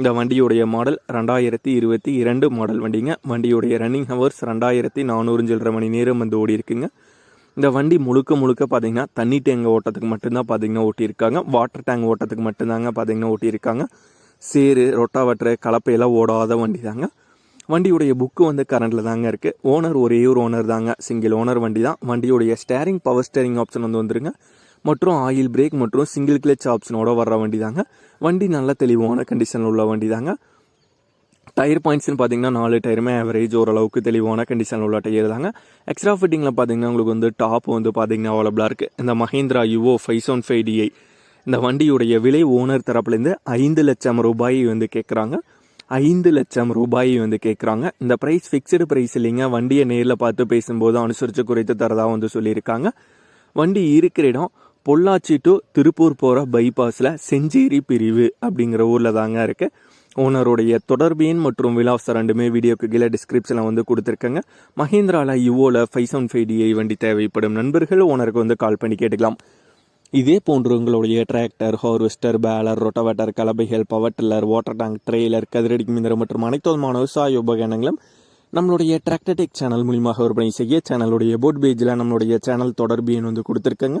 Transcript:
இந்த வண்டியுடைய மாடல் ரெண்டாயிரத்தி இருபத்தி இரண்டு மாடல் வண்டிங்க. வண்டியுடைய ரன்னிங் ஹவர்ஸ் ரெண்டாயிரத்தி நானூறு சில்லரை மணி நேரம் வந்து ஓடி இருக்குங்க இந்த வண்டி முழுக்க முழுக்க பார்த்தீங்கன்னா தண்ணி டேங்க் ஓட்டத்துக்கு மட்டும்தான் பார்த்தீங்கன்னா ஓட்டியிருக்காங்க. வாட்டர் டேங்க் ஓட்டத்துக்கு மட்டும்தாங்க பார்த்தீங்கன்னா ஓட்டியிருக்காங்க. சேரு ரொட்டாவட்டர் கலப்பையெல்லாம் ஓடாத வண்டி தாங்க வண்டியுடைய புக்கு வந்து கரண்டில் தாங்க இருக்குது ஓனர் ஒரே ஒரு ஓனர் தாங்க. சிங்கிள் ஓனர் வண்டி தான் வண்டியுடைய ஸ்டேரிங் பவர் ஸ்டேரிங் ஆப்ஷன் வந்து வந்துருங்க. மற்றும் ஆயில் பிரேக் மற்றும் சிங்கிள் கிளச் ஆப்ஷனோட வர்ற வண்டி தாங்க வண்டி நல்ல தெளிவான கண்டிஷனில் உள்ள வண்டி தாங்க டயர் பாயிண்ட்ஸ்னு பார்த்தீங்கன்னா நாலு டயருமே ஆவரேஜ் ஓரளவுக்கு தெளிவான கண்டிஷனில் உள்ள டயர் தாங்க எக்ஸ்ட்ரா ஃபிட்டிங்கில் பார்த்தீங்கன்னா உங்களுக்கு வந்து டாப் வந்து பார்த்தீங்கன்னா அவைலபிளாக இருக்குது இந்த Mahindra Yuvo five seven five DI இந்த வண்டியுடைய விலை ஓனர் தரப்புலேருந்து ஐந்து லட்சம் ரூபாய் வந்து கேட்குறாங்க ஐந்து லட்சம் ரூபாய் வந்து கேட்குறாங்க இந்த ப்ரைஸ் ஃபிக்ஸ்டு ப்ரைஸ் இல்லைங்க. வண்டியை நேரில் பார்த்து பேசும்போது அனுசரித்து குறைத்து தரதாக வந்து சொல்லியிருக்காங்க. வண்டி இருக்கிற இடம் பொள்ளாச்சி டு திருப்பூர் போகிற பைபாஸில் செஞ்சேரி பிரிவு அப்படிங்கிற ஊரில் தாங்க இருக்குது ஓனருடைய தொடர்பு எண் மற்றும் விலாசம் ரெண்டுமே வீடியோக்கு கீழே டிஸ்கிரிப்ஷனில் வந்து கொடுத்துருக்கேங்க. மஹேந்திராவில் யுவோவில் ஃபைவ் செவன் ஃபைவ் டிஐ வண்டி தேவைப்படும் நண்பர்கள் ஓனருக்கு வந்து கால் பண்ணி கேட்டுக்கலாம். இதே போன்று உங்களுடைய tractor harvester baler rotavator கலபைகள் power tiller water tank trailer கதிரடி மிந்திரம் மற்றும் அனைத்து விதமான விவசாய உபகரணங்களும் நம்மளுடைய டிராக்டர்டெக் சேனல் மூலியமாக விற்பனை செய்ய சேனலுடைய போட் பேஜில் நம்மளுடைய சேனல் தொடர்பு எண் வந்து கொடுத்துருக்கேங்க.